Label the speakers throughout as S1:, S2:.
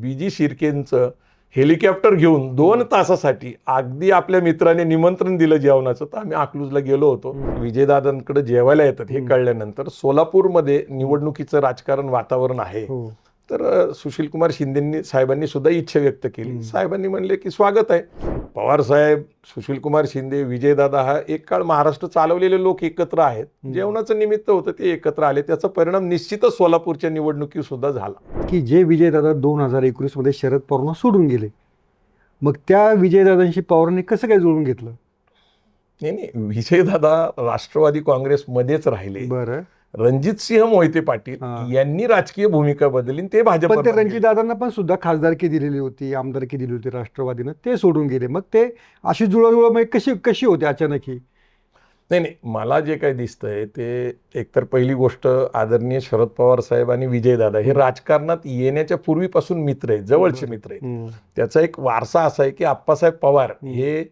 S1: Busy शिर्केंचं helicopter घेऊन दोन तासासाठी अगदी आपल्या मित्राने निमंत्रण दिलं जेवणाचं तर आम्ही अकलूजला गेलो होतो. विजयदादांकडे जेवायला येतात हे कळल्यानंतर सोलापूरमध्ये निवडणुकीचं राजकारण वातावरण आहे.
S2: हो.
S1: तर अ, सुशील कुमार शिंदेंनी साहेबांनी सुद्धा इच्छा व्यक्त केली. साहेबांनी म्हणले की स्वागत आहे. पवार साहेब सुशील कुमार शिंदे विजयदादा हा एक काळ महाराष्ट्र चालवलेले लोक एकत्र आहेत. जेवणाचं निमित्त होतं ते एकत्र आले. त्याचा परिणाम निश्चितच सोलापूरच्या निवडणुकीत सुद्धा झाला.
S2: की जे विजयदादा दोन हजार एकोणीसमध्ये शरद पवारांना सोडून गेले मग त्या विजयदादांशी पवारांनी कसं काय जुळून घेतलं?
S1: नाही नाही. विजयदादा राष्ट्रवादी काँग्रेसमध्येच राहिले.
S2: बरं.
S1: रणजित सिंह मोहिते पाटील. यांनी राजकीय भूमिका बदलली आणि ते भाजप
S2: रणजितदादांना पण सुद्धा खासदारकी दिलेली होती आमदारकी दिली होती राष्ट्रवादीनं ते सोडून गेले. मग ते अशी जुळाजुळा मग कशी कशी होती अचानक ही?
S1: नाही नाही मला जे काही दिसतंय ते एकतर पहिली गोष्ट आदरणीय शरद पवार साहेब आणि विजयदादा हे राजकारणात येण्याच्या पूर्वीपासून मित्र आहेत जवळचे मित्र आहेत. त्याचा एक वारसा असा आहे की आप्पासाहेब पवार हे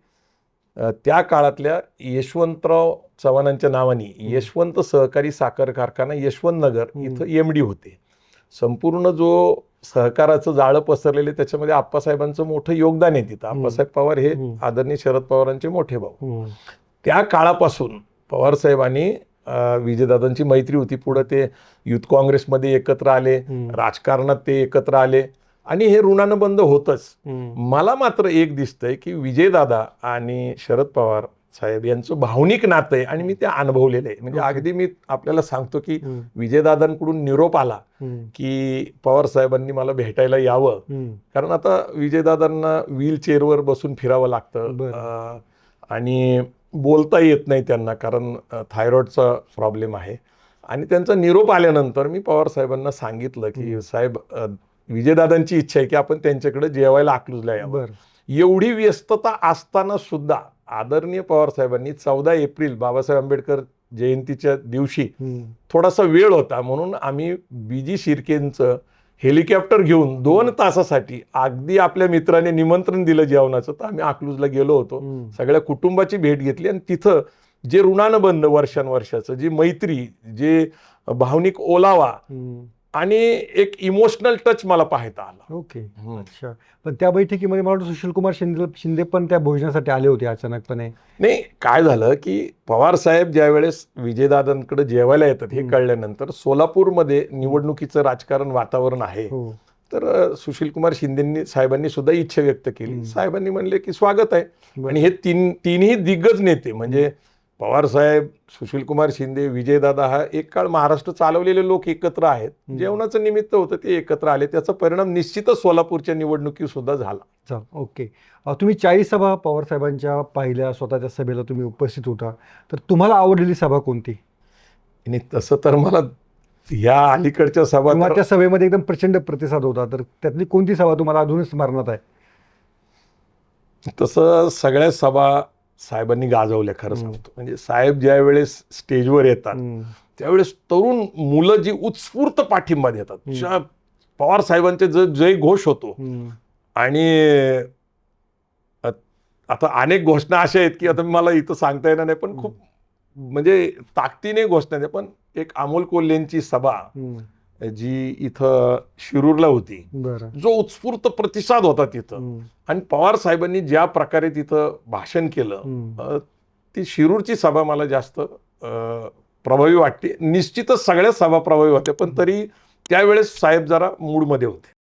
S1: त्या काळातल्या यशवंतराव चव्हाणांच्या नावाने यशवंत सहकारी साखर कारखाना यशवंत नगर इथं एम डी होते. संपूर्ण जो सहकाराचं जाळं पसरलेलं त्याच्यामध्ये आप्पासाहेबांचं मोठं योगदान आहे तिथं. आप्पासाहेब पवार हे. आदरणीय शरद पवारांचे मोठे भाऊ. त्या काळापासून पवार साहेबांनी विजयदादांची मैत्री होती. पुढे ते युथ काँग्रेसमध्ये एकत्र आले. राजकारणात ते एकत्र आले. आणि हे ऋणानं बंद होतच. मला मात्र एक दिसतंय की विजयदादा आणि शरद पवार साहेब यांचं भावनिक नातं आहे आणि मी ते अनुभवलेलं आहे. म्हणजे अगदी मी आपल्याला सांगतो की विजयदादांकडून निरोप आला की पवार साहेबांनी मला भेटायला यावं. कारण आता विजयदादांना व्हील चेअरवर बसून फिरावं लागतं. आणि बोलता येत नाही त्यांना कारण थायरॉइडचा प्रॉब्लेम आहे. आणि त्यांचा निरोप आल्यानंतर मी पवार साहेबांना सांगितलं की साहेब विजयदादांची इच्छा आहे की आपण त्यांच्याकडे जेवायला अकलूजला यावं.
S2: बर.
S1: एवढी व्यस्तता असताना सुद्धा आदरणीय पवार साहेबांनी चौदा एप्रिल बाबासाहेब आंबेडकर जयंतीच्या दिवशी थोडासा वेळ होता. म्हणून आम्ही बीजी शिर्केंचं हेलिकॉप्टर घेऊन दोन तासासाठी अगदी आपल्या मित्राने निमंत्रण दिलं जेवणाचं तर आम्ही अकलूजला गेलो होतो. सगळ्या कुटुंबाची भेट घेतली आणि तिथं जे ऋणानं बंद वर्षानुवर्षाचं जी मैत्री जे भावनिक ओलावा आणि एक इमोशनल टच मला पाहता आला.
S2: ओके. अच्छा. पण त्या बैठकीमध्ये मला वाटतं सुशील कुमार शिंदे शिंदे पण त्या भोजनासाठी आले होते अचानकपणे.
S1: नाही काय झालं की पवार साहेब ज्या वेळेस विजयदादांकडे जेवायला येतात हे. कळल्यानंतर सोलापूरमध्ये निवडणुकीचं राजकारण वातावरण आहे.
S2: हो.
S1: तर सुशील कुमार शिंदेंनी साहेबांनी सुद्धा इच्छा व्यक्त केली. साहेबांनी म्हणले की स्वागत आहे. आणि हे तीन तिन्ही दिग्गज नेते म्हणजे पवार साहेब सुशील कुमार शिंदे विजयदादा हा एक काळ महाराष्ट्र चालवलेले लोक एकत्र आहेत. जेवणाचं निमित्त होतं ते एकत्र आले. त्याचा परिणाम निश्चितच सोलापूरच्या निवडणुकीत सुद्धा झाला.
S2: चल ओके. तुम्ही चाळीस सभा पवार साहेबांच्या पाहिल्या स्वतःच्या सभेला तुम्ही उपस्थित होता. तर तुम्हाला आवडलेली सभा कोणती?
S1: आणि तसं तर मला या अलीकडच्या सभा
S2: त्या सभेमध्ये एकदम प्रचंड प्रतिसाद होता. तर त्यातली कोणती सभा तुम्हाला अजूनच स्मरणात आहे?
S1: तसं सगळ्या सभा साहेबांनी गाजवल्या खरं. सांगतो. म्हणजे साहेब ज्या वेळेस स्टेजवर येतात त्यावेळेस तरुण मुलं जी उत्स्फूर्त पाठिंबा देतात. पवार साहेबांचे ज जय घोष होतो. आणि आता अनेक घोषणा अशा आहेत की आता मला इथं सांगता येणार नाही पण खूप म्हणजे ताकदीने घोषणा पण एक अमोल कोल्हेंची सभा जी इथं शिरूरला होती जो उत्स्फूर्त प्रतिसाद होता तिथं. आणि पवार साहेबांनी ज्या प्रकारे तिथं भाषण केलं ती शिरूरची सभा मला जास्त प्रभावी वाटते निश्चितच सगळ्या सभा प्रभावी होत्या पण तरी त्यावेळेस साहेब जरा मूडमध्ये होते.